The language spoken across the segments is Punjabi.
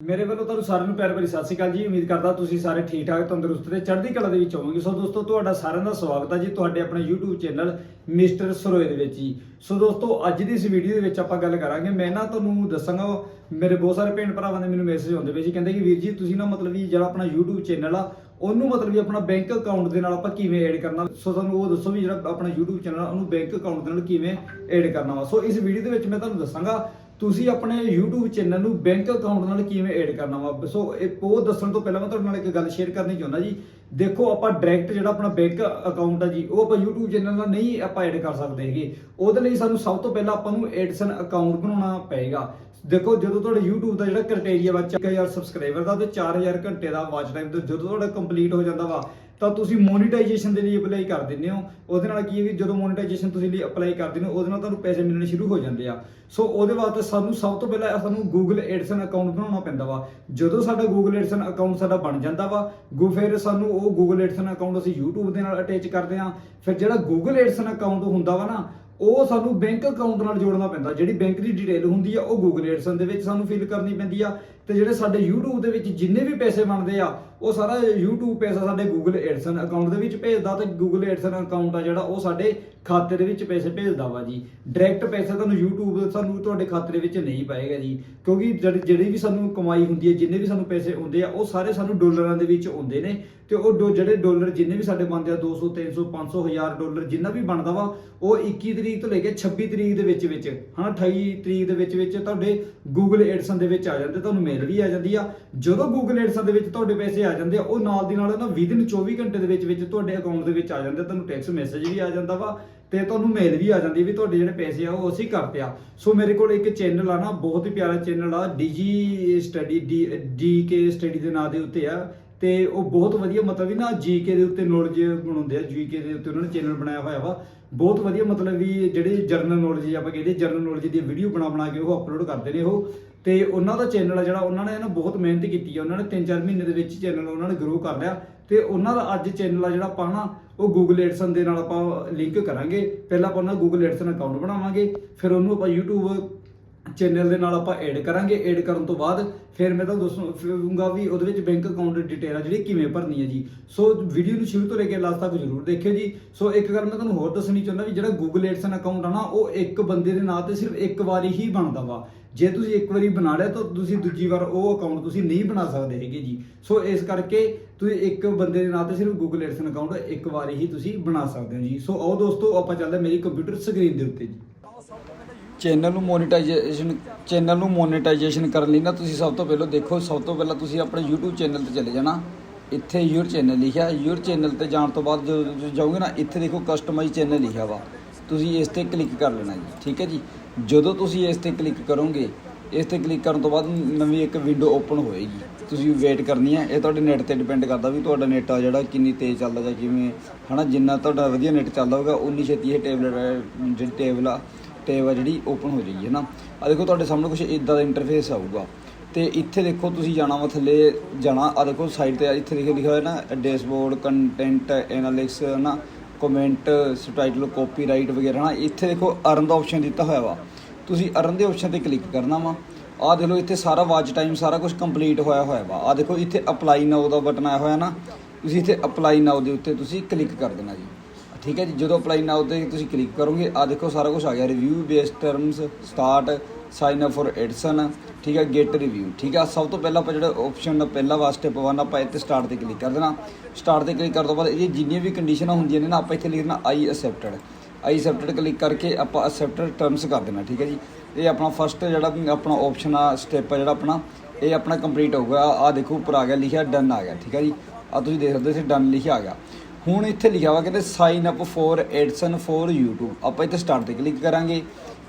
ਮੇਰੇ ਵੱਲੋਂ ਤੁਹਾਨੂੰ ਸਾਰਿਆਂ ਨੂੰ ਪਿਆਰ ਭਰੀ ਸਤਿ ਸ਼੍ਰੀ ਅਕਾਲ ਜੀ। ਉਮੀਦ ਕਰਦਾ ਤੁਸੀਂ ਸਾਰੇ ਠੀਕ ਠਾਕ, ਤੰਦਰੁਸਤ ਤੇ ਚੜ੍ਹਦੀ ਕਲਾ ਦੇ ਵਿੱਚ ਹੋਵੋਗੇ। ਸੋ ਦੋਸਤੋ, ਤੁਹਾਡਾ ਸਾਰਿਆਂ ਦਾ ਸਵਾਗਤ ਹੈ ਜੀ ਤੁਹਾਡੇ ਆਪਣੇ YouTube ਚੈਨਲ ਮਿਸਟਰ ਸਰੋਏ ਦੇ ਵਿੱਚ ਜੀ। ਸੋ ਦੋਸਤੋ, ਅੱਜ ਦੀ ਇਸ ਵੀਡੀਓ ਦੇ ਵਿੱਚ ਆਪਾਂ ਗੱਲ ਕਰਾਂਗੇ। ਮੈਂ ਨਾ ਤੁਹਾਨੂੰ ਦੱਸਾਂਗਾ, ਮੇਰੇ ਬਹੁਤ ਸਾਰੇ ਭੈਣ ਭਰਾਵਾਂ ਦੇ ਮੈਨੂੰ ਮੈਸੇਜ ਆਉਂਦੇ ਪਏ ਜੀ ਕਹਿੰਦੇ ਕਿ ਵੀਰ ਜੀ, ਤੁਸੀਂ ਨਾ ਮਤਲਬ ਵੀ ਜਿਹੜਾ ਆਪਣਾ YouTube ਚੈਨਲ ਆ, ਉਹਨੂੰ ਮਤਲਬ ਵੀ ਆਪਣਾ ਬੈਂਕ ਅਕਾਊਂਟ ਦੇ ਨਾਲ ਆਪਾਂ ਕਿਵੇਂ ਐਡ ਕਰਨਾ? ਸੋ ਤੁਹਾਨੂੰ ਉਹ ਦੱਸੋ ਵੀ ਜਿਹੜਾ ਆਪਣਾ YouTube ਚੈਨਲ ਆ, ਉਹਨੂੰ ਬੈਂਕ ਅਕਾਊਂਟ ਦੇ ਨਾਲ ਕਿਵੇਂ ਐਡ ਕਰਨਾ ਵਾ। ਸੋ ਇਸ ਵੀਡੀਓ ਦੇ ਵਿੱਚ ਮੈਂ ਤੁਹਾਨੂੰ ਦੱਸਾਂਗਾ ਤੁਸੀਂ ਆਪਣੇ YouTube ਚੈਨਲ ਨੂੰ ਬੈਂਕ ਅਕਾਊਂਟ ਨਾਲ ਕਿਵੇਂ ਐਡ ਕਰਨਾ ਵਾ? ਸੋ ਇਹ ਉਹ ਦੱਸਣ ਤੋਂ ਪਹਿਲਾਂ ਮੈਂ ਤੁਹਾਡੇ ਨਾਲ ਇੱਕ ਗੱਲ ਸ਼ੇਅਰ ਕਰਨੀ ਚਾਹੁੰਦਾ ਜੀ। ਦੇਖੋ, ਆਪਾਂ ਡਾਇਰੈਕਟ ਜਿਹੜਾ ਆਪਣਾ ਬੈਂਕ ਅਕਾਊਂਟ ਆ ਜੀ, ਉਹ ਆਪਾਂ YouTube ਚੈਨਲ ਨਾਲ ਨਹੀਂ ਆਪਾਂ ਐਡ ਕਰ ਸਕਦੇ ਹੈਗੇ। ਉਹਦੇ ਲਈ ਸਾਨੂੰ ਸਭ ਤੋਂ ਪਹਿਲਾਂ ਆਪਾਂ ਨੂੰ ਐਡਸਨ ਅਕਾਊਂਟ ਬਣਾਉਣਾ ਪਏਗਾ। ਦੇਖੋ, ਜਦੋਂ ਤੁਹਾਡੇ YouTube ਦਾ ਜਿਹੜਾ ਕ੍ਰਾਈਟੇਰੀਆ ਵਾ 1000 ਸਬਸਕ੍ਰਾਈਬਰ ਦਾ ਤੇ 4000 ਘੰਟੇ ਦਾ ਵਾਚ ਟਾਈਮ ਤੇ ਜਦੋਂ ਤੁਹਾਡਾ ਕੰਪਲੀਟ ਹੋ ਜਾਂਦਾ ਵਾ ਤਾਂ ਤੁਸੀਂ ਮੋਨੀਟਾਈਜੇਸ਼ਨ ਦੇ ਲਈ ਅਪਲਾਈ ਕਰ ਦਿੰਦੇ ਹੋ। ਉਹਦੇ ਨਾਲ ਕੀ ਹੈ ਵੀ ਜਦੋਂ ਮੋਨੀਟਾਈਜੇਸ਼ਨ ਤੁਸੀਂ ਲਈ ਅਪਲਾਈ ਕਰ ਹੋ, ਉਹਦੇ ਨਾਲ ਤੁਹਾਨੂੰ ਪੈਸੇ ਮਿਲਣੇ ਸ਼ੁਰੂ ਹੋ ਜਾਂਦੇ ਆ। ਸੋ ਉਹਦੇ ਵਾਸਤੇ ਸਾਨੂੰ ਸਭ ਤੋਂ ਪਹਿਲਾਂ ਸਾਨੂੰ Google AdSense ਅਕਾਊਂਟ ਬਣਾਉਣਾ ਪੈਂਦਾ ਵਾ। ਜਦੋਂ ਸਾਡਾ Google AdSense ਅਕਾਊਂਟ ਸਾਡਾ ਬਣ ਜਾਂਦਾ ਵਾ, ਗੂ ਫਿਰ ਸਾਨੂੰ ਉਹ Google AdSense ਅਕਾਊਂਟ ਅਸੀਂ YouTube ਦੇ ਨਾਲ ਅਟੈਚ ਕਰਦੇ ਆ ਫਿਰ ਜਿਹੜਾ Google AdSense ਅਕਾਊਂਟ ਹੁੰਦਾ ਵਾ ਨਾ, ਉਹ ਸਾਨੂੰ ਬੈਂਕ ਅਕਾਊਂਟ ਨਾਲ ਜੋੜਨਾ ਪੈਂਦਾ। ਜਿਹੜੀ ਬੈਂਕ ਦੀ ਡਿਟੇਲ ਹੁੰਦੀ ਆ, ਉਹ Google AdSense ਦੇ ਵਿੱਚ ਸਾਨੂੰ ਫਿਲ ਕਰਨੀ ਪੈਂਦੀ ਆ। ਤੇ ਜਿਹੜੇ ਸਾਡੇ YouTube ਦੇ ਵਿੱਚ ਜਿੰਨੇ ਵੀ ਪੈਸੇ ਬਣਦੇ ਆ, ਉਹ ਸਾਰਾ YouTube ਪੈਸਾ ਸਾਡੇ Google AdSense ਅਕਾਊਂਟ ਦੇ ਵਿੱਚ ਭੇਜਦਾ ਤੇ Google AdSense ਅਕਾਊਂਟ ਆ ਜਿਹੜਾ, ਉਹ ਸਾਡੇ ਖਾਤੇ ਦੇ ਵਿੱਚ ਪੈਸੇ ਭੇਜਦਾ ਵਾ ਜੀ। ਡਾਇਰੈਕਟ ਪੈਸੇ ਤੁਹਾਨੂੰ YouTube, ਸਾਨੂੰ ਤੁਹਾਡੇ ਖਾਤੇ ਦੇ ਵਿੱਚ ਨਹੀਂ ਪਾਏਗਾ ਜੀ। ਕਿਉਂਕਿ ਜਿਹੜੀ ਵੀ ਸਾਨੂੰ ਕਮਾਈ ਹੁੰਦੀ ਹੈ ਜਿੰਨੇ ਵੀ ਸਾਨੂੰ ਪੈਸੇ ਆਉਂਦੇ ਆ, ਉਹ ਸਾਰੇ ਸਾਨੂੰ ਡਾਲਰਾਂ ਦੇ ਵਿੱਚ ਆਉਂਦੇ ਨੇ। ਤੇ ਉਹ ਡੋ- ਜਿਹੜੇ ਡਾਲਰ ਜਿੰਨੇ ਵੀ ਸਾਡੇ ਬਣਦੇ ਆ 200 300 500 1000 ਡਾਲਰ ਜਿੰਨਾ ਵੀ ਬਣਦਾ ਵਾ, ਉਹ 21 ਤਰੀਕ ਤੋਂ ਲੈ ਕੇ 26 ਤਰੀਕ ਦੇ ਵਿੱਚ ਵਿੱਚ ਹਾਂ 28 ਤਰੀਕ ਦੇ ਵਿੱਚ ਵਿੱਚ ਤੁਹਾਡੇ Google AdSense ਦੇ ਵਿੱਚ ਆ ਜਾਂਦੇ, ਤੁਹਾਨੂੰ ਮਿਲ ਵੀ ਆ ਜਾਂਦੀ ਆ। ਜਦੋਂ Google AdSense ਦੇ ਵਿੱਚ ਤੁਹਾਡੇ ਪੈਸੇ ਆ ਜਾਂਦੇ ਆ, ਉਹ ਨਾਲ ਦੀ ਨਾਲ ਨਾ ਵਿਦਿਨ 24 ਘੰਟੇ ਦੇ ਵਿੱਚ ਵਿੱਚ ਤੁਹਾਡੇ ਅਕਾਊਂਟ ਦੇ ਵਿੱਚ ਆ ਜਾਂਦੇ ਤੁਹਾਨੂੰ ਟੈਕਸ ਮੈਸੇਜ ਵੀ ਆ ਜਾਂਦਾ ਵਾ ਤੇ ਤੁਹਾਨੂੰ ਮੇਲ ਵੀ ਆ ਜਾਂਦੀ ਵੀ ਤੁਹਾਡੇ ਜਿਹੜੇ ਪੈਸੇ ਆ, ਉਹ ਅਸੀਂ ਕਰਤੇ ਆ। ਸੋ ਮੇਰੇ ਕੋਲ ਇੱਕ ਚੈਨਲ ਆ ਨਾ, ਬਹੁਤ ਹੀ ਪਿਆਰਾ ਚੈਨਲ ਆ ਡੀਜੀ ਸਟੱਡੀ ਡੀਕੇ ਸਟੱਡੀ ਦੇ ਨਾਂ ਦੇ ਉੱਤੇ ਆ। ਤੇ ਉਹ ਬਹੁਤ ਵਧੀਆ ਮਤਲਬ ਵੀ ਨਾ ਜੀਕੇ ਦੇ ਉੱਤੇ ਨੌਲੇਜ ਬਣਾਉਂਦੇ ਆ ਜੀਕੇ ਦੇ ਉੱਤੇ ਉਹਨਾਂ ਨੇ ਚੈਨਲ ਬਣਾਇਆ ਹੋਇਆ ਵਾ। ਬਹੁਤ ਵਧੀਆ ਮਤਲਬ ਵੀ ਜਿਹੜੇ ਜਰਨਲ ਨੌਲੇਜ ਆਪਾਂ ਕਹਿੰਦੇ ਜਰਨਲ ਨੌਲੇਜ ਦੀ ਵੀਡੀਓ ਬਣਾ ਬਣਾ ਕੇ ਉਹ ਅਪਲੋਡ ਕਰਦੇ ਨੇ ਉਹ। ਤੇ ਉਹਨਾਂ ਦਾ ਚੈਨਲ ਆ ਜਿਹੜਾ, ਉਹਨਾਂ ਨੇ ਨਾ ਬਹੁਤ ਮਿਹਨਤ ਕੀਤੀ ਆ। ਉਹਨਾਂ ਨੇ 3-4 ਮਹੀਨੇ ਦੇ ਵਿੱਚ ਚੈਨਲ ਉਹਨਾਂ ਨੇ ਗਰੋ ਕਰ ਲਿਆ। ਤੇ ਉਹਨਾਂ ਦਾ ਅੱਜ ਚੈਨਲ ਆ ਜਿਹੜਾ ਆਪਾਂ ਨਾ, ਉਹ Google AdSense ਦੇ ਨਾਲ ਆਪਾਂ ਲਿੰਕ ਕਰਾਂਗੇ। ਪਹਿਲਾਂ ਆਪਾਂ ਉਹਨਾਂ ਦਾ Google AdSense ਅਕਾਊਂਟ ਬਣਾਵਾਂਗੇ, ਫਿਰ ਉਹਨੂੰ ਆਪਾਂ YouTube ਚੈਨਲ ਦੇ ਨਾਲ ਆਪਾਂ ਐਡ ਕਰਾਂਗੇ। ਐਡ ਕਰਨ ਤੋਂ ਬਾਅਦ ਫਿਰ ਮੈਂ ਤੁਹਾਨੂੰ ਦੱਸੂਗਾ ਵੀ ਉਹਦੇ ਵਿੱਚ ਬੈਂਕ ਅਕਾਊਂਟ ਡਿਟੇਲ ਆ ਜਿਹੜੀ ਕਿਵੇਂ ਭਰਨੀ ਹੈ ਜੀ। ਸੋ ਵੀਡੀਓ ਨੂੰ ਸ਼ੁਰੂ ਤੋਂ ਲੈ ਕੇ ਲਾਸਟ ਤੱਕ ਜ਼ਰੂਰ ਦੇਖਿਓ ਜੀ। ਸੋ ਇੱਕ ਗੱਲ ਮੈਂ ਤੁਹਾਨੂੰ ਹੋਰ ਦੱਸਣੀ ਚਾਹੁੰਦਾ ਵੀ ਜਿਹੜਾ Google AdSense ਅਕਾਊਂਟ ਆ ਨਾ, ਉਹ ਇੱਕ ਬੰਦੇ ਦੇ ਨਾਂ ਤੇ ਸਿਰਫ ਇੱਕ ਵਾਰੀ ਹੀ ਬਣਦਾ ਵਾ। ਜੇ ਤੁਸੀਂ ਇੱਕ ਵਾਰੀ ਬਣਾ ਲਿਆ ਤਾਂ ਤੁਸੀਂ ਦੂਜੀ ਵਾਰ ਉਹ ਅਕਾਊਂਟ ਤੁਸੀਂ ਨਹੀਂ ਬਣਾ ਸਕਦੇ ਹੈਗੇ ਜੀ। ਸੋ ਇਸ ਕਰਕੇ ਤੁਸੀਂ ਇੱਕ ਬੰਦੇ ਦੇ ਨਾਂ ਤੇ ਸਿਰਫ Google AdSense ਅਕਾਊਂਟ ਇੱਕ ਵਾਰੀ ਹੀ ਤੁਸੀਂ ਬਣਾ ਸਕਦੇ ਹੋ ਜੀ। ਸੋ ਆਓ ਦੋਸਤੋ, ਆਪਾਂ ਚੱਲਦੇ ਮੇਰੀ ਕੰਪਿਊਟਰ ਸਕਰੀਨ ਦੇ ਉੱਤੇ ਜੀ। ਚੈਨਲ ਨੂੰ ਮੋਨੇਟਾਈਜੇਸ਼ਨ ਚੈਨਲ ਨੂੰ ਮੋਨੇਟਾਈਜੇਸ਼ਨ ਕਰਨ ਲਈ ਨਾ ਤੁਸੀਂ ਸਭ ਤੋਂ ਪਹਿਲਾਂ ਦੇਖੋ, ਸਭ ਤੋਂ ਪਹਿਲਾਂ ਤੁਸੀਂ ਆਪਣੇ YouTube ਚੈਨਲ ਤੇ ਚਲੇ ਜਾਣਾ। ਇੱਥੇ ਯੂਰ ਚੈਨਲ ਲਿਖਿਆ। ਯੂਰ ਚੈਨਲ ਤੇ ਜਾਣ ਤੋਂ ਬਾਅਦ ਜਦੋਂ ਤੁਸੀਂ ਜਾਓਗੇ ਨਾ, ਇੱਥੇ ਦੇਖੋ ਕਸਟਮਾਈਜ਼ ਚੈਨਲ ਲਿਖਿਆ ਵਾ। ਤੁਸੀਂ ਇਸ ਤੇ ਕਲਿੱਕ ਕਰ ਲੈਣਾ ਜੀ, ਠੀਕ ਹੈ ਜੀ? ਜਦੋਂ ਤੁਸੀਂ ਇਸ ਤੇ ਕਲਿੱਕ ਕਰੋਗੇ, ਇਸ ਤੇ ਕਲਿੱਕ ਕਰਨ ਤੋਂ ਬਾਅਦ ਨਵੀਂ ਇੱਕ ਵਿੰਡੋ ਓਪਨ ਹੋਏਗੀ। ਤੁਸੀਂ ਵੇਟ ਕਰਨੀ ਹੈ। ਇਹ ਤੁਹਾਡੇ ਨੈਟ ਤੇ ਡਿਪੈਂਡ ਕਰਦਾ ਵੀ ਤੁਹਾਡਾ ਨੈਟ ਆ ਜਿਹੜਾ, ਕਿੰਨੀ ਤੇਜ਼ ਚੱਲਦਾ ਜਾਂ ਕਿਵੇਂ? ਹਨਾ, ਜਿੰਨਾ ਤੁਹਾਡਾ ਵਧੀਆ ਨੈਟ ਚੱਲਦਾ ਹੋਗਾ ਉਨੀ ਛੇਤੀ ਇਹ ਟੇਬਲ ਜਿਹੜੀ ਟੇਬਲ ਆ। ਟੇਬ ਆ ਜਿਹੜੀ ਓਪਨ ਹੋ ਜਾਏਗੀ ਹੈ ਨਾ ਆ ਦੇਖੋ, ਤੁਹਾਡੇ ਸਾਹਮਣੇ ਕੁਝ ਇਦਾਂ ਦਾ ਇੰਟਰਫੇਸ ਆਊਗਾ। ਤੇ ਇੱਥੇ ਦੇਖੋ, ਤੁਸੀਂ ਜਾਣਾ ਵਾ ਥੱਲੇ, ਜਾਣਾ ਆ ਦੇਖੋ ਸਾਈਡ ਤੇ ਇੱਥੇ ਲਿਖਿਆ ਲਿਖਿਆ ਹੋਇਆ ਨਾ ਡੈਸ਼ਬੋਰਡ ਕੰਟੈਂਟ ਐਨਾਲਿਟਿਕਸ ਨਾ ਕਮੈਂਟ ਸਬਟਾਈਟਲ ਕਾਪੀਰਾਈਟ ਵਗੈਰਾ ਨਾ ਇੱਥੇ ਦੇਖੋ ਅਰਨ ਦਾ ਆਪਸ਼ਨ ਦਿੱਤਾ ਹੋਇਆ ਵਾ। ਤੁਸੀਂ ਅਰਨ ਦੇ ਆਪਸ਼ਨ ਤੇ ਕਲਿੱਕ ਕਰਨਾ ਵਾ। ਆਹ ਦੇਖੋ, ਇੱਥੇ ਸਾਰਾ ਵਾਚ ਟਾਈਮ ਸਾਰਾ ਕੁਝ ਕੰਪਲੀਟ ਹੋਇਆ ਹੋਇਆ ਵਾ। ਆਹ ਦੇਖੋ, ਇੱਥੇ ਅਪਲਾਈ ਨਾਓ ਦਾ ਬਟਨ ਆਇਆ ਹੋਇਆ ਨਾ? ਤੁਸੀਂ ਇੱਥੇ ਅਪਲਾਈ ਨਾਓ ਦੇ ਉੱਤੇ ਤੁਸੀਂ ਕਲਿੱਕ ਕਰ ਦੇਣਾ ਜੀ। ਠੀਕ ਹੈ ਜੀ, ਜਦੋਂ ਅਪਲਾਈ ਨਾਓ ਤੇ ਤੁਸੀਂ ਕਲਿੱਕ ਕਰੋਗੇ ਆ ਦੇਖੋ ਸਾਰਾ ਕੁਝ ਆ ਗਿਆ review base terms start sign up for AdSense ਠੀਕ ਹੈ ਗੈਟ ਰਿਵਿਊ ਠੀਕ ਹੈ, ਸਭ ਤੋਂ ਪਹਿਲਾਂ ਆਪਾਂ ਜਿਹੜਾ ਆਪਸ਼ਨ ਪਹਿਲਾ ਵਾ ਸਟੈਪ 1 ਆਪਾਂ ਇੱਥੇ ਸਟਾਰਟ ਤੇ ਕਲਿੱਕ ਕਰ ਦੇਣਾ। ਸਟਾਰਟ ਤੇ ਕਲਿੱਕ ਕਰਨ ਤੋਂ ਬਾਅਦ ਇਹ ਜਿੰਨੀਆਂ ਵੀ ਕੰਡੀਸ਼ਨਾਂ ਹੁੰਦੀਆਂ ਨੇ ਨਾ, ਆਪਾਂ ਇੱਥੇ ਲਿਖ ਦੇਣਾ I accepted I accepted click ਕਰਕੇ ਆਪਾਂ ਅਸੈਪਟਡ ਟਰਮਸ ਕਰ ਦੇਣਾ, ਠੀਕ ਹੈ ਜੀ। ਇਹ ਆਪਣਾ ਫਸਟ ਜਿਹੜਾ ਆਪਣਾ ਆਪਸ਼ਨ ਆ ਸਟੈਪ ਆ ਜਿਹੜਾ ਆਪਣਾ, ਇਹ ਆਪਣਾ ਕੰਪਲੀਟ ਹੋਊਗਾ। ਆ ਦੇਖੋ, ਉੱਪਰ ਆ ਗਿਆ, ਲਿਖਿਆ ਡਨ ਆ ਗਿਆ, ਠੀਕ ਹੈ ਜੀ। ਆ ਤੁਸੀਂ ਦੇਖ ਸਕਦੇ ਸੀ ਡਨ ਲਿਖਿਆ ਆ ਗਿਆ। ਹੁਣ ਇੱਥੇ ਲਿਖਿਆ ਵਾ ਕਹਿੰਦੇ sign up for AdSense for YouTube ਆਪਾਂ ਇੱਥੇ ਸਟਾਰਟ ਤੇ ਕਲਿੱਕ ਕਰਾਂਗੇ।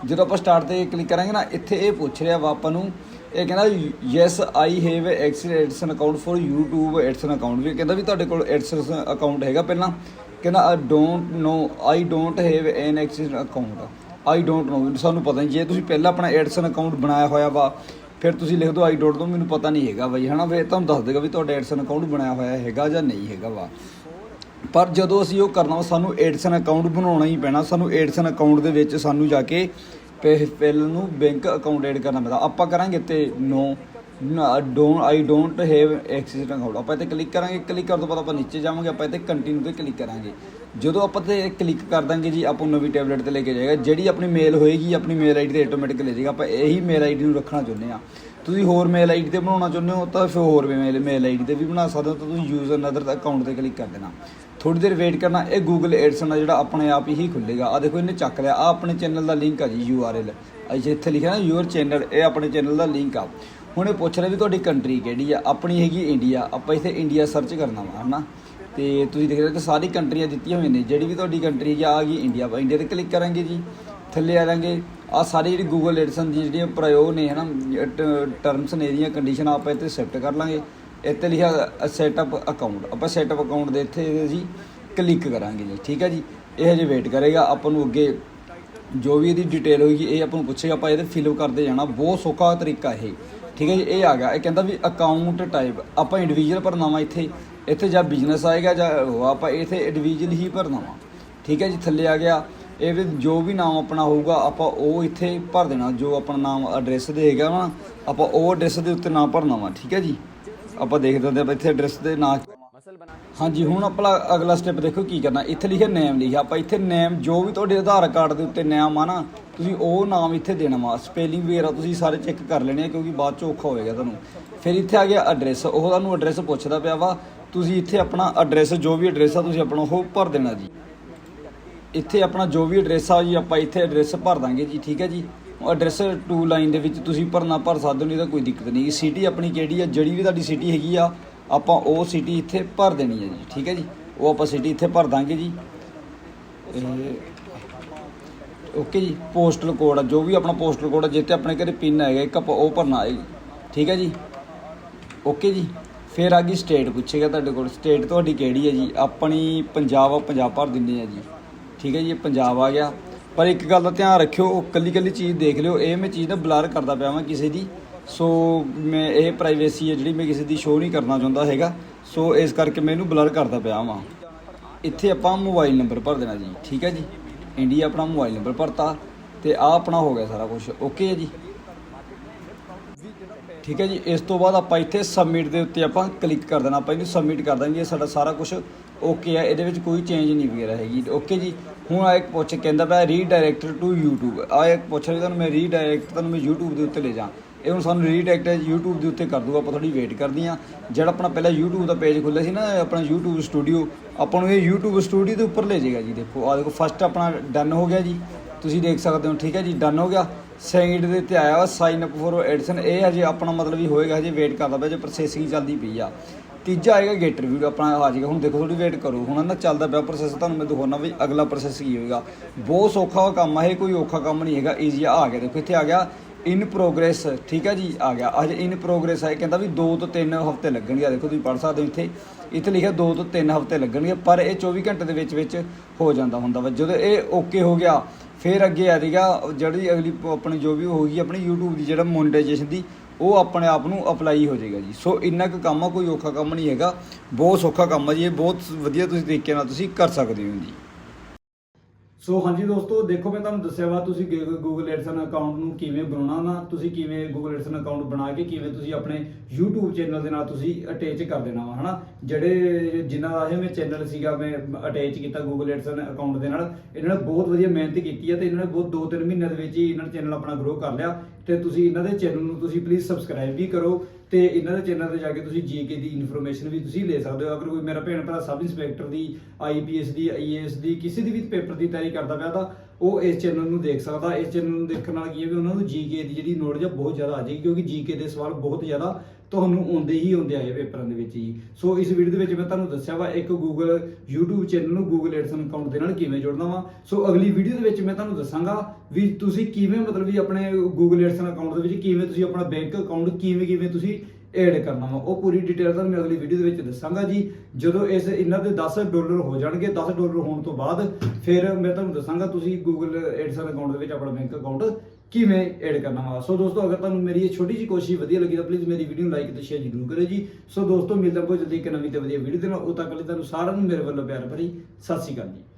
ਜਦੋਂ ਆਪਾਂ ਸਟਾਰਟ ਤੇ ਕਲਿੱਕ ਕਰਾਂਗੇ ਨਾ, ਇੱਥੇ ਇਹ ਪੁੱਛ ਰਿਹਾ ਵਾ ਆਪਾਂ ਨੂੰ, ਇਹ ਕਹਿੰਦਾ yes I have AdSense account for YouTube AdSense account ਵੀ। ਕਹਿੰਦਾ ਵੀ ਤੁਹਾਡੇ ਕੋਲ ਐਡਸਨ ਅਕਾਊਂਟ ਹੈਗਾ ਪਹਿਲਾਂ। ਕਹਿੰਦਾ I don't know I don't have an AdSense account I don't know ਸਾਨੂੰ ਪਤਾ ਨਹੀਂ। ਜੇ ਤੁਸੀਂ ਪਹਿਲਾਂ ਆਪਣਾ ਐਡਸਨ ਅਕਾਊਂਟ ਬਣਾਇਆ ਹੋਇਆ ਵਾ, ਫਿਰ ਤੁਸੀਂ ਲਿਖ ਦਿਓ ਆਈ ਡੋਟ ਦੋ ਮੈਨੂੰ ਪਤਾ ਨਹੀਂ ਹੈਗਾ ਬਈ। ਹਨਾ, ਫਿਰ ਤੁਹਾਨੂੰ ਦੱਸ ਦੇਗਾ ਵੀ ਤੁਹਾਡਾ ਐਡਸਨ ਅਕਾਊਂਟ ਬਣਾਇਆ ਹੋਇਆ ਹੈਗਾ ਜਾਂ ਨਹੀਂ ਹੈਗਾ ਵਾ। ਪਰ ਜਦੋਂ ਅਸੀਂ ਉਹ ਕਰਨਾ ਵਾ ਸਾਨੂੰ ਏਡਸਨ ਅਕਾਊਂਟ ਬਣਾਉਣਾ ਹੀ ਪੈਣਾ। ਸਾਨੂੰ ਏਡਸਨ ਅਕਾਊਂਟ ਦੇ ਵਿੱਚ ਸਾਨੂੰ ਜਾ ਕੇ ਪਹਿ- ਪਹਿਲਾਂ ਨੂੰ ਬੈਂਕ ਅਕਾਊਂਟ ਐਡ ਕਰਨਾ ਪੈਂਦਾ। ਆਪਾਂ ਕਰਾਂਗੇ ਤੇ no don't I don't have access account ਆਪਾਂ ਇੱਥੇ ਕਲਿੱਕ ਕਰਾਂਗੇ ਕਲਿੱਕ ਕਰਨ ਤੋਂ ਬਾਅਦ ਆਪਾਂ ਨੀਚੇ ਜਾਵਾਂਗੇ, ਆਪਾਂ ਇੱਥੇ ਕੰਟੀਨਿਊ ਤੇ ਕਲਿੱਕ ਕਰਾਂਗੇ। ਜਦੋਂ ਆਪਾਂ ਤੇ ਕਲਿੱਕ ਕਰ ਦਾਂਗੇ ਜੀ, ਆਪਾਂ ਨਵੀਂ ਟੈਬਲੇਟ ਤੇ ਲੈ ਕੇ ਜਾਏਗਾ। ਜਿਹੜੀ ਆਪਣੀ ਮੇਲ ਹੋਏਗੀ, ਆਪਣੀ ਮੇਲ ਆਈਡੀ ਤੇ ਆਟੋਮੈਟਿਕ ਲੈ ਜਾਏਗਾ। ਆਪਾਂ ਇਹੀ ਮੇਲ ਆਈਡੀ ਨੂੰ ਰੱਖਣਾ ਚਾਹੁੰਦੇ ਆ ਤੁਸੀਂ ਹੋਰ ਮੇਲ ਆਈਡੀ ਤੇ ਬਣਾਉਣਾ ਚਾਹੁੰਦੇ ਹੋ, ਤਾਂ ਫਿਰ ਹੋਰ ਮੇਲ ਮੇਲ ਆਈਡੀ ਤੇ ਵੀ ਬਣਾ ਸਕਦੇ ਹੋ। ਤਾਂ ਤੁਸੀਂ ਯੂਜ਼ਰ ਨਦਰ ਅਕਾਊਂਟ ਤੇ ਕਲਿੱਕ ਕਰ ਦੇਣਾ। ਥੋੜੀ ਦੇਰ ਵੇਟ ਕਰਨਾ, ਇਹ ਗੂਗਲ ਐਡਸਨ ਆ ਜਿਹੜਾ ਆਪਣੇ ਆਪ ਹੀ ਖੁੱਲੇਗਾ ਆ ਦੇਖੋ, ਇਹਨੇ ਚੱਕ ਲਿਆ। ਆ ਆਪਣੇ ਚੈਨਲ ਦਾ ਲਿੰਕ ਆ ਜੀ, URL ਅਜੇ ਇੱਥੇ ਲਿਖਿਆ ਨਾ ਯੂਅਰ ਚੈਨਲ ਇਹ ਆਪਣੇ ਚੈਨਲ ਦਾ ਲਿੰਕ ਆ। ਹੁਣ ਇਹ ਪੁੱਛ ਰਿਹਾ ਵੀ ਤੁਹਾਡੀ ਕੰਟਰੀ ਕਿਹੜੀ ਆ? ਆਪਣੀ ਹੈਗੀ ਇੰਡੀਆ ਆਪਾਂ ਇੱਥੇ ਇੰਡੀਆ ਸਰਚ ਕਰਨਾ ਵਾ, ਹਨਾ? ਤੇ ਤੁਸੀਂ ਦੇਖ ਰਹੇ ਹੋ ਕਿ ਸਾਰੀ ਕੰਟਰੀਆਂ ਦਿੱਤੀਆਂ ਹੋਈਆਂ ਨੇ। ਜਿਹੜੀ ਵੀ ਤੁਹਾਡੀ ਕੰਟਰੀ ਹੈਗੀ ਆ ਗਈ ਇੰਡੀਆ ਆਪਾਂ ਇੰਡੀਆ ਤੇ ਕਲਿੱਕ ਕਰਾਂਗੇ ਜੀ, ਥੱਲੇ ਆ ਜਾਾਂਗੇ। ਆ ਸਾਰੀ ਜਿਹੜੀ ਗੂਗਲ ਐਡਸਨ ਦੀ ਜਿਹੜੀਆਂ ਪ੍ਰਯੋਗ ਨੇ, ਹਨਾ ਟਰਮਸ ਨੇ ਇਹਦੀਆਂ ਕੰਡੀਸ਼ਨ ਆਪਾਂ ਇੱਥੇ ਸੈੱਟ ਕਰ ਲਾਂਗੇ। ਇੱਥੇ ਲਿਖਿਆ ਸੈਟਅਪ ਅਕਾਊਂਟ ਆਪਾਂ ਸੈਟਅਪ ਅਕਾਊਂਟ ਦੇ ਇੱਥੇ ਜੀ ਕਲਿੱਕ ਕਰਾਂਗੇ ਜੀ, ਠੀਕ ਹੈ ਜੀ? ਇਹ ਹਜੇ ਵੇਟ ਕਰੇਗਾ, ਆਪਾਂ ਨੂੰ ਅੱਗੇ ਜੋ ਵੀ ਇਹਦੀ ਡਿਟੇਲ ਹੋਏਗੀ, ਇਹ ਆਪਾਂ ਨੂੰ ਪੁੱਛੇਗਾ, ਆਪਾਂ ਇਹਦੇ ਫਿਲ ਕਰਦੇ ਜਾਣਾ। ਬਹੁਤ ਸੌਖਾ ਤਰੀਕਾ ਇਹ, ਠੀਕ ਹੈ ਜੀ? ਇਹ ਆ ਗਿਆ। ਇਹ ਕਹਿੰਦਾ ਵੀ ਅਕਾਊਂਟ ਟਾਈਪ ਆਪਾਂ ਇੰਡੀਵਿਜੂਅਲ ਭਰਨਾ ਵਾ ਇੱਥੇ ਇੱਥੇ ਜਾਂ ਬਿਜ਼ਨਸ ਆਏਗਾ ਜਾਂ ਉਹ, ਆਪਾਂ ਇੱਥੇ ਇੰਡੀਵਿਜੂਅਲ ਹੀ ਭਰਨਾ ਵਾ ਠੀਕ ਹੈ ਜੀ? ਥੱਲੇ ਆ ਗਿਆ। ਇਹ ਵੀ ਜੋ ਵੀ ਨਾਮ ਆਪਣਾ ਹੋਊਗਾ, ਆਪਾਂ ਉਹ ਇੱਥੇ ਭਰ ਦੇਣਾ। ਜੋ ਆਪਣਾ ਨਾਮ ਐਡਰੈਸ ਦੇ ਹੈਗਾ ਵਾ ਆਪਾਂ ਉਹ ਐਡਰੈਸ ਦੇ ਉੱਤੇ ਨਾਮ ਭਰਨਾ ਵਾ ਠੀਕ ਹੈ ਜੀ? ਆਪਾਂ ਦੇਖਦੇ ਹੁੰਦੇ ਆਪਾਂ ਇੱਥੇ ਐਡਰੈਸ ਦੇ ਨਾਂ ਹਾਂਜੀ, ਹੁਣ ਆਪਾਂ ਅਗਲਾ ਸਟੈਪ ਦੇਖੋ ਕੀ ਕਰਨਾ। ਇੱਥੇ ਲਿਖਿਆ ਨੇਮ ਲਿਖਿਆ। ਆਪਾਂ ਇੱਥੇ ਨੇਮ ਜੋ ਵੀ ਤੁਹਾਡੇ ਆਧਾਰ ਕਾਰਡ ਦੇ ਉੱਤੇ ਨਾਮ ਆ ਨਾ, ਤੁਸੀਂ ਉਹ ਨਾਮ ਇੱਥੇ ਦੇਣਾ ਵਾ। ਸਪੈਲਿੰਗ ਵਗੈਰਾ ਤੁਸੀਂ ਸਾਰੇ ਚੈੱਕ ਕਰ ਲੈਣੇ ਆ ਕਿਉਂਕਿ ਬਾਅਦ ਚ ਔਖਾ ਹੋਏਗਾ ਤੁਹਾਨੂੰ। ਫਿਰ ਇੱਥੇ ਆ ਗਿਆ ਐਡਰੈਸ ਉਹ ਤੁਹਾਨੂੰ ਐਡਰੈਸ ਪੁੱਛਦਾ ਪਿਆ ਵਾ, ਤੁਸੀਂ ਇੱਥੇ ਆਪਣਾ ਐਡਰੈਸ ਜੋ ਵੀ ਐਡਰੈਸ ਆ ਤੁਸੀਂ ਆਪਣਾ ਉਹ ਭਰ ਦੇਣਾ ਜੀ। ਇੱਥੇ ਆਪਣਾ ਜੋ ਵੀ ਐਡਰੈਸ ਆ ਜੀ, ਆਪਾਂ ਇੱਥੇ ਐਡਰੈਸ ਭਰ ਦਾਂਗੇ ਜੀ, ਠੀਕ ਹੈ ਜੀ? ਐਡਰੈਸ ਟੂ ਲਾਈਨ ਦੇ ਵਿੱਚ ਤੁਸੀਂ ਭਰਨਾ ਭਰ ਸਕਦੇ ਹੋ, ਨਹੀਂ ਤਾਂ ਕੋਈ ਦਿੱਕਤ ਨਹੀਂ। ਸਿਟੀ ਆਪਣੀ ਕਿਹੜੀ ਆ? ਜਿਹੜੀ ਵੀ ਤੁਹਾਡੀ ਸਿਟੀ ਹੈਗੀ ਆ, ਆਪਾਂ ਉਹ ਸਿਟੀ ਇੱਥੇ ਭਰ ਦੇਣੀ ਹੈ ਜੀ, ਠੀਕ ਹੈ ਜੀ? ਉਹ ਆਪਾਂ ਸਿਟੀ ਇੱਥੇ ਭਰ ਦਾਂਗੇ ਜੀ। ਓਕੇ ਜੀ ਪੋਸਟਲ ਕੋਡ ਆ, ਜੋ ਵੀ ਆਪਣਾ ਪੋਸਟਲ ਕੋਡ ਆ ਜਿੱਤੇ ਆਪਣੇ ਘਰੇ ਪਿੰਨ ਹੈਗਾ, ਇੱਕ ਆਪਾਂ ਉਹ ਭਰਨਾ ਹੈ ਠੀਕ ਹੈ ਜੀ? ਓਕੇ ਜੀ, ਫਿਰ ਆ ਗਈ ਸਟੇਟ ਪੁੱਛੇਗਾ ਤੁਹਾਡੇ ਕੋਲ। ਸਟੇਟ ਤੁਹਾਡੀ ਕਿਹੜੀ ਹੈ ਜੀ? ਆਪਣੀ ਪੰਜਾਬ ਆ, ਪੰਜਾਬ ਭਰ ਦਿੰਦੇ ਆ ਜੀ, ਠੀਕ ਹੈ ਜੀ? ਪੰਜਾਬ ਆ ਗਿਆ। ਪਰ ਇੱਕ ਗੱਲ ਦਾ ਧਿਆਨ ਰੱਖਿਓ ਕੱਲੀ ਕੱਲੀ ਚੀਜ਼ ਦੇਖ ਲਿਓ, ਇਹ ਮੈਂ ਚੀਜ਼ ਨਾ ਬਲਰ ਕਰਦਾ ਪਿਆ ਵਾਂ ਕਿਸੇ ਦੀ। ਸੋ ਮੈਂ ਇਹ ਪ੍ਰਾਈਵੇਸੀ ਹੈ ਜਿਹੜੀ ਮੈਂ ਕਿਸੇ ਦੀ ਸ਼ੋਅ ਨਹੀਂ ਕਰਨਾ ਚਾਹੁੰਦਾ ਹੈਗਾ। ਸੋ ਇਸ ਕਰਕੇ ਮੈਂ ਇਹਨੂੰ ਬਲਰ ਕਰਦਾ ਪਿਆ ਵਾਂ। ਇੱਥੇ ਆਪਾਂ ਮੋਬਾਈਲ ਨੰਬਰ ਭਰ ਦੇਣਾ ਜੀ, ਠੀਕ ਹੈ ਜੀ? ਇੰਡੀਆ ਆਪਣਾ ਮੋਬਾਈਲ ਨੰਬਰ ਭਰਤਾ ਤੇ ਆ ਆਪਣਾ ਹੋ ਗਿਆ ਸਾਰਾ ਕੁਝ ਓਕੇ ਹੈ ਜੀ? ਠੀਕ ਹੈ ਜੀ, ਇਸ ਤੋਂ ਬਾਅਦ ਆਪਾਂ ਇੱਥੇ ਸਬਮਿਟ ਦੇ ਉੱਤੇ ਆਪਾਂ ਕਲਿੱਕ ਕਰ ਦੇਣਾ, ਆਪਾਂ ਇਹਨੂੰ ਸਬਮਿਟ ਕਰ ਦਾਂਗੇ ਇਹ ਸਾਡਾ ਸਾਰਾ ਕੁਝ ਓਕੇ ਹੈ, ਇਹਦੇ ਵਿੱਚ ਕੋਈ ਚੇਂਜ ਨਹੀਂ ਵਗੈਰਾ ਹੈਗੀ ਓਕੇ ਜੀ? ਹੁਣ ਆ ਇੱਕ ਪੁੱਛ ਕਹਿੰਦਾ ਪਿਆ ਰੀਡਾਇਰੈਕਟ ਟੂ YouTube ਆ ਇੱਕ ਪੁੱਛ ਰਿਹਾ ਤੁਹਾਨੂੰ, ਮੈਂ ਰੀਡਾਇਰੈਕਟ ਤੁਹਾਨੂੰ ਮੈਂ YouTube ਦੇ ਉੱਤੇ ਲੈ ਜਾ। ਇਹ ਹੁਣ ਸਾਨੂੰ ਰੀਡਾਇਰੈਕਟ YouTube ਦੇ ਉੱਤੇ ਕਰ ਦੂਗਾ ਆਪਾਂ ਥੋੜੀ ਵੇਟ ਕਰਦੀ ਆ। ਜਿਹੜਾ ਆਪਣਾ ਪਹਿਲਾਂ YouTube ਦਾ ਪੇਜ ਖੁੱਲਿਆ ਸੀ ਨਾ, ਆਪਣਾ YouTube ਸਟੂਡੀਓ ਆਪਾਂ ਨੂੰ ਇਹ YouTube ਸਟੂਡੀਓ ਦੇ ਉੱਪਰ ਲੈ ਜਾਏਗਾ ਜੀ, ਦੇਖੋ। ਆ ਦੇਖੋ ਫਸਟ ਆਪਣਾ ਡਨ ਹੋ ਗਿਆ ਜੀ। ਤੁਸੀਂ ਦੇਖ ਸਕਦੇ ਹੋ, ਠੀਕ ਹੈ ਜੀ ਡਨ ਹੋ ਗਿਆ। ਸੈਕਿੰਡ ਦੇ ਉੱਤੇ ਆਇਆ ਵਾ ਸਾਈਨ ਅਪ ਫੋਰ ਐਡਸਨ ਇਹ ਹਜੇ ਆਪਣਾ ਮਤਲਬ ਹੀ ਹੋਏਗਾ, ਹਜੇ ਵੇਟ ਕਰਦਾ ਪਿਆ ਜੇ ਪ੍ਰੋਸੈਸਿੰਗ ਚੱਲਦੀ ਪਈ ਆ। ਤੀਜਾ ਆਏਗਾ ਗੇਟ ਰਿਵਿਊ ਆਪਣਾ ਆ ਜਾਏਗਾ। ਹੁਣ ਦੇਖੋ ਥੋੜੀ ਵੇਟ ਕਰੋ। ਹੁਣ ਨਾ ਚੱਲਦਾ ਪਿਆ ਪ੍ਰੋਸੈਸ ਤੁਹਾਨੂੰ ਮੈਂ ਦਿਖਾਉਣਾ ਵੀ ਅਗਲਾ ਪ੍ਰੋਸੈਸ ਕੀ ਹੋਏਗਾ। ਬਹੁਤ ਸੌਖਾ ਕੰਮ ਆ, ਇਹ ਕੋਈ ਔਖਾ ਕੰਮ ਨਹੀਂ ਹੈਗਾ। ਈਜ਼ੀ ਆ ਗਿਆ। ਦੇਖੋ, ਇੱਥੇ ਆ ਗਿਆ ਇਨ ਪ੍ਰੋਗਰੈਸ ਠੀਕ ਹੈ ਜੀ? ਆ ਗਿਆ। ਅੱਜ ਇਨ ਪ੍ਰੋਗਰੈਸ ਹੈ ਕਹਿੰਦਾ ਵੀ 2 ਤੋਂ 3 ਹਫ਼ਤੇ ਲੱਗਣਗੇ। ਆ ਦੇਖੋ, ਤੁਸੀਂ ਪੜ੍ਹ ਸਕਦੇ ਹੋ ਇੱਥੇ। ਇੱਥੇ ਲਿਖਿਆ 2 ਤੋਂ 3 ਹਫ਼ਤੇ ਲੱਗਣਗੇ, ਪਰ ਇਹ 24 ਘੰਟੇ ਦੇ ਵਿੱਚ ਵਿੱਚ ਹੋ ਜਾਂਦਾ ਹੁੰਦਾ ਵਾ। ਜਦੋਂ ਇਹ ਓਕੇ ਹੋ ਗਿਆ, ਫਿਰ ਅੱਗੇ ਆ ਜਾਏਗਾ। ਜਿਹੜੀ ਅਗਲੀ ਆਪਣੀ ਜੋ ਵੀ ਹੋਊਗੀ, ਆਪਣੀ YouTube ਦੀ ਜਿਹੜਾ ਮੋਨਟਾਈਜੇਸ਼ਨ ਦੀ ਉਹ ਆਪਣੇ ਆਪ ਨੂੰ ਅਪਲਾਈ ਹੋ ਜਾਏਗਾ ਜੀ। ਸੋ ਇੰਨਾ ਕੁ ਕੰਮ ਆ, ਕੋਈ ਔਖਾ ਕੰਮ ਨਹੀਂ ਹੈਗਾ। ਬਹੁਤ ਸੌਖਾ ਕੰਮ ਆ ਜੀ। ਇਹ ਬਹੁਤ ਵਧੀਆ ਤੁਸੀਂ ਤਰੀਕੇ ਨਾਲ ਤੁਸੀਂ ਕਰ ਸਕਦੇ ਹੋ ਜੀ। ਸੋ ਹਾਂਜੀ ਦੋਸਤੋ, ਦੇਖੋ ਮੈਂ ਤੁਹਾਨੂੰ ਦੱਸਿਆ ਵਾ, ਤੁਸੀਂ ਗੂਗਲ ਐਡਸਨ ਅਕਾਊਂਟ ਨੂੰ ਕਿਵੇਂ ਬਣਾਉਣਾ ਨਾ ਤੁਸੀਂ ਕਿਵੇਂ ਗੂਗਲ ਐਡਸਨ ਅਕਾਊਂਟ ਬਣਾ ਕੇ ਕਿਵੇਂ ਤੁਸੀਂ ਆਪਣੇ YouTube ਚੈਨਲ ਦੇ ਨਾਲ ਤੁਸੀਂ ਅਟੈਚ ਕਰ ਦੇਣਾ ਵਾ, ਹਨਾ? ਜਿਹੜੇ ਜਿਨ੍ਹਾਂ ਦਾ ਇਹ ਮੈਂ ਚੈਨਲ ਸੀਗਾ, ਮੈਂ ਅਟੈਚ ਕੀਤਾ ਗੂਗਲ ਐਡਸਨ ਅਕਾਊਂਟ ਦੇ ਨਾਲ, ਇਹਨਾਂ ਨੇ ਬਹੁਤ ਵਧੀਆ ਮਿਹਨਤ ਕੀਤੀ ਹੈ ਤੇ ਇਹਨਾਂ ਨੇ ਬਹੁਤ 2-3 ਮਹੀਨਿਆਂ ਦੇ ਵਿੱਚ ਹੀ ਇਹਨਾਂ ਨੇ ਚੈਨਲ ਆਪਣਾ ਗਰੋ ਕਰ ਲਿਆ ਤੇ ਤੁਸੀਂ ਇਹਨਾਂ ਦੇ ਚੈਨਲ ਨੂੰ ਤੁਸੀਂ ਪਲੀਜ਼ ਸਬਸਕ੍ਰਾਈਬ ਵੀ ਕਰੋ ਤੇ ਇਹਨਾਂ ਦੇ ਚੈਨਲ ਤੇ ਜਾ ਕੇ ਤੁਸੀਂ ਜੀਕੇ ਦੀ ਇਨਫੋਰਮੇਸ਼ਨ ਵੀ ਤੁਸੀਂ ਲੈ ਸਕਦੇ ਹੋ। ਅਗਰ ਕੋਈ ਮੇਰਾ ਭੈਣ ਭਰਾ ਸਬ ਇੰਸਪੈਕਟਰ ਦੀ ਆਈਪੀਐਸ ਦੀ ਆਈਏਐਸ ਦੀ, ਕਿਸੇ ਦੀ ਵੀ ਪੇਪਰ ਦੀ ਤਿਆਰੀ ਕਰਦਾ ਪਿਆ ਤਾਂ ਉਹ ਇਸ ਚੈਨਲ ਨੂੰ ਦੇਖ ਸਕਦਾ, ਇਸ ਚੈਨਲ ਨੂੰ ਦੇਖਣ ਨਾਲ ਕੀ ਹੈ ਵੀ ਉਹਨਾਂ ਨੂੰ ਜੀਕੇ ਦੀ ਜਿਹੜੀ ਨੌਲੇਜ ਆ ਬਹੁਤ ਜ਼ਿਆਦਾ ਆ ਜਾਏਗੀ, ਕਿਉਂਕਿ ਜੀਕੇ ਦੇ ਸਵਾਲ ਬਹੁਤ ਜ਼ਿਆਦਾ ਤੁਹਾਨੂੰ ਆਉਂਦੇ ਹੀ ਆਉਂਦੇ ਆਏ ਪੇਪਰਾਂ ਦੇ ਵਿੱਚ ਜੀ। ਸੋ ਇਸ ਵੀਡੀਓ ਦੇ ਵਿੱਚ ਮੈਂ ਤੁਹਾਨੂੰ ਦੱਸਿਆ ਵਾ, ਇੱਕ Google YouTube ਚੈਨਲ ਨੂੰ Google AdSense ਅਕਾਊਂਟ ਦੇ ਨਾਲ ਕਿਵੇਂ ਜੋੜਨਾ ਵਾ। ਸੋ ਅਗਲੀ ਵੀਡੀਓ ਦੇ ਵਿੱਚ ਮੈਂ ਤੁਹਾਨੂੰ ਦੱਸਾਂਗਾ ਵੀ ਤੁਸੀਂ ਕਿਵੇਂ ਮਤਲਬ ਵੀ ਆਪਣੇ Google AdSense ਅਕਾਊਂਟ ਦੇ ਵਿੱਚ ਕਿਵੇਂ ਤੁਸੀਂ ਆਪਣਾ ਬੈਂਕ ਅਕਾਊਂਟ ਕਿਵੇਂ ਕਿਵੇਂ ਤੁਸੀਂ ਐਡ ਕਰਨਾ ਵਾ। ਉਹ ਪੂਰੀ ਡਿਟੇਲ ਤੁਹਾਨੂੰ ਮੈਂ ਅਗਲੀ ਵੀਡੀਓ ਦੇ ਵਿੱਚ ਦੱਸਾਂਗਾ ਜੀ। ਜਦੋਂ ਇਸ ਇਹਨਾਂ ਦੇ 10 ਡਾਲਰ ਹੋ ਜਾਣਗੇ 10 ਡਾਲਰ ਹੋਣ ਤੋਂ ਬਾਅਦ ਫਿਰ ਮੈਂ ਤੁਹਾਨੂੰ ਦੱਸਾਂਗਾ ਤੁਸੀਂ Google AdSense ਅਕਾਊਂਟ ਦੇ ਵਿੱਚ ਆਪਣਾ ਬੈਂਕ ਅਕਾਊਂਟ ਕਿਵੇਂ ਐਡ ਕਰਨਾ ਵਾ। ਸੋ ਦੋਸਤੋ, ਅਗਰ ਤੁਹਾਨੂੰ ਮੇਰੀ ਇਹ ਛੋਟੀ ਜਿਹੀ ਕੋਸ਼ਿਸ਼ ਵਧੀਆ ਲੱਗੀ ਤਾਂ ਪਲੀਜ਼ ਮੇਰੀ ਵੀਡੀਓ ਨੂੰ ਲਾਈਕ ਤੇ ਸ਼ੇਅਰ ਜ਼ਰੂਰ ਕਰਿਓ ਜੀ। ਸੋ ਦੋਸਤੋ, ਮਿਲਦਾ ਬਹੁਤ ਜਲਦੀ ਇੱਕ ਨਵੀਂ ਤੇ ਵਧੀਆ ਵੀਡੀਓ ਦੇ ਨਾਲ। ਉਦੋਂ ਤੱਕ ਲਈ ਤੁਹਾਨੂੰ ਸਾਰਿਆਂ ਨੂੰ ਮੇਰੇ ਵੱਲੋਂ ਪਿਆਰ ਭਰੀ ਸਤਿ ਸ਼੍ਰੀ ਅਕਾਲ ਜੀ।